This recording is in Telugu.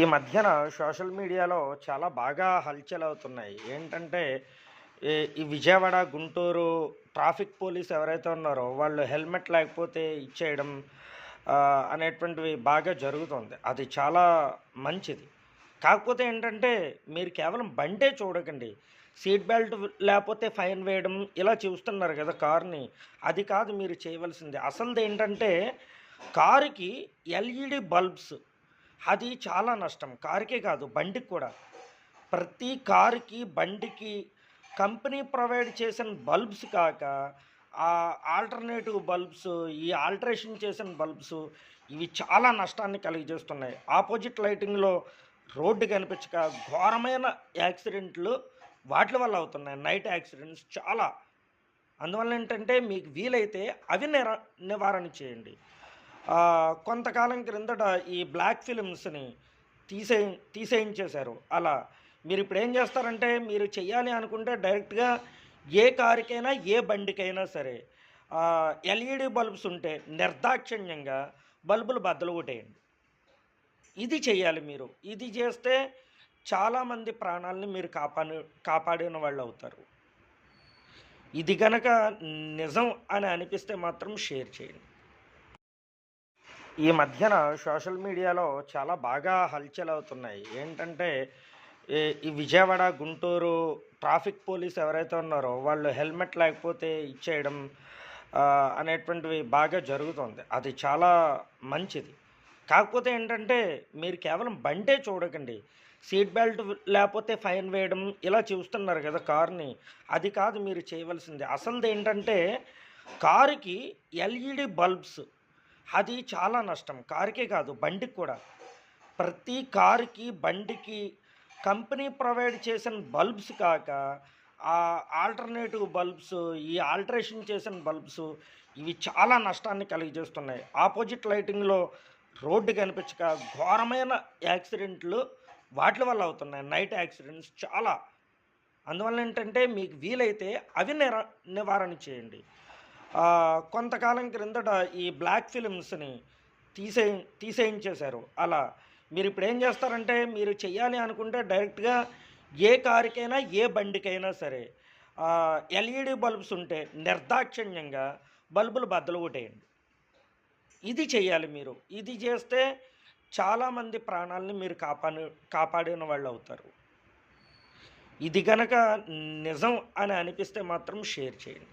ఈ మధ్యన సోషల్ మీడియాలో చాలా బాగా హల్చల్ అవుతున్నాయి. ఏంటంటే ఈ విజయవాడ గుంటూరు ట్రాఫిక్ పోలీస్ ఎవరైతే ఉన్నారో వాళ్ళు హెల్మెట్ లేకపోతే ఇచ్చేయడం అనేటువంటివి బాగా జరుగుతుంది. అది చాలా మంచిది. కాకపోతే ఏంటంటే మీరు కేవలం బండే చూడకండి. సీట్ బెల్ట్ లేకపోతే ఫైన్ వేయడం ఇలా చూస్తున్నారు కదా కార్ని. అది కాదు మీరు చేయవలసింది. అసలు ఏంటంటే కారుకి ఎల్ఈడి బల్బ్స్ అది చాలా నష్టం. కారుకే కాదు బండికి కూడా. ప్రతి కారుకి బండికి కంపెనీ ప్రొవైడ్ చేసిన బల్బ్స్ కాక ఆ ఆల్టర్నేటివ్ బల్బ్స్ ఈ ఆల్టరేషన్ చేసిన బల్బ్స్ ఇవి చాలా నష్టాన్ని కలిగజేస్తున్నాయి. ఆపోజిట్ లైటింగ్లో రోడ్డు కనిపించక ఘోరమైన యాక్సిడెంట్లు వాటి వల్ల అవుతున్నాయి. నైట్ యాక్సిడెంట్స్ చాలా. అందువల్ల ఏంటంటే మీకు వీలైతే అవి నిర నివారణ చేయండి. కొంతకాలం క్రిందట ఈ బ్లాక్ ఫిలిమ్స్ని తీసే తీసేయించేశారు. అలా మీరు ఇప్పుడు ఏం చేస్తారంటే మీరు చేయాలి అనుకుంటే డైరెక్ట్గా ఏ కారుకైనా ఏ బండికైనా సరే ఎల్ఈడి బల్బ్స్ ఉంటే నిర్దాక్షిణ్యంగా బల్బులు బద్దలు కొట్టేయండి. ఇది చేయాలి మీరు. ఇది చేస్తే చాలామంది ప్రాణాలని మీరు కాపాడి కాపాడిన వాళ్ళు అవుతారు ఇది గనక నిజం అని అనిపిస్తే మాత్రం షేర్ చేయండి. ఈ మధ్యన సోషల్ మీడియాలో చాలా బాగా హల్చల్ అవుతున్నాయి ఏంటంటే ఈ విజయవాడ గుంటూరు ట్రాఫిక్ పోలీస్ ఎవరైతే ఉన్నారో వాళ్ళు హెల్మెట్ లేకపోతే ఇచ్చేయడం అనేటువంటివి బాగా జరుగుతుంది. అది చాలా మంచిది. కాకపోతే ఏంటంటే మీరు కేవలం బండే చూడకండి. సీట్ బెల్ట్ లేకపోతే ఫైన్ వేయడం ఇలా చూస్తున్నారు కదా కార్ని. అది కాదు మీరు చేయవలసింది. అసలు ఏంటంటే కారుకి ఎల్ఈడి బల్బ్స్ అది చాలా నష్టం. కారుకే కాదు బండికి కూడా. ప్రతి కారుకి బండికి కంపెనీ ప్రొవైడ్ చేసిన బల్బ్స్ కాక ఆ ఆల్టర్నేటివ్ బల్బ్స్ ఈ ఆల్టరేషన్ చేసిన బల్బ్స్ ఇవి చాలా నష్టాన్ని కలిగజేస్తున్నాయి. ఆపోజిట్ లైటింగ్లో రోడ్డు కనిపించక ఘోరమైన యాక్సిడెంట్లు వాటి వల్ల అవుతున్నాయి. నైట్ యాక్సిడెంట్స్ చాలా. అందువల్ల ఏంటంటే మీకు వీలైతే అవి నిరా నివారణ చేయండి. కొంతకాలం క్రిందట ఈ బ్లాక్ ఫిలిమ్స్ని తీసే తీసేయించేశారు. అలా మీరు ఇప్పుడు ఏం చేస్తారంటే మీరు చేయాలి అనుకుంటే డైరెక్ట్గా ఏ కారుకైనా ఏ బండికైనా సరే ఎల్ఈడి బల్బ్స్ ఉంటే నిర్దాక్షిణ్యంగా బల్బులు బద్దలు కొట్టేయండి. ఇది చేయాలి మీరు. ఇది చేస్తే చాలామంది ప్రాణాలని మీరు కాపాడి కాపాడిన వాళ్ళు అవుతారు. ఇది కనుక నిజం అని అనిపిస్తే మాత్రం షేర్ చేయండి.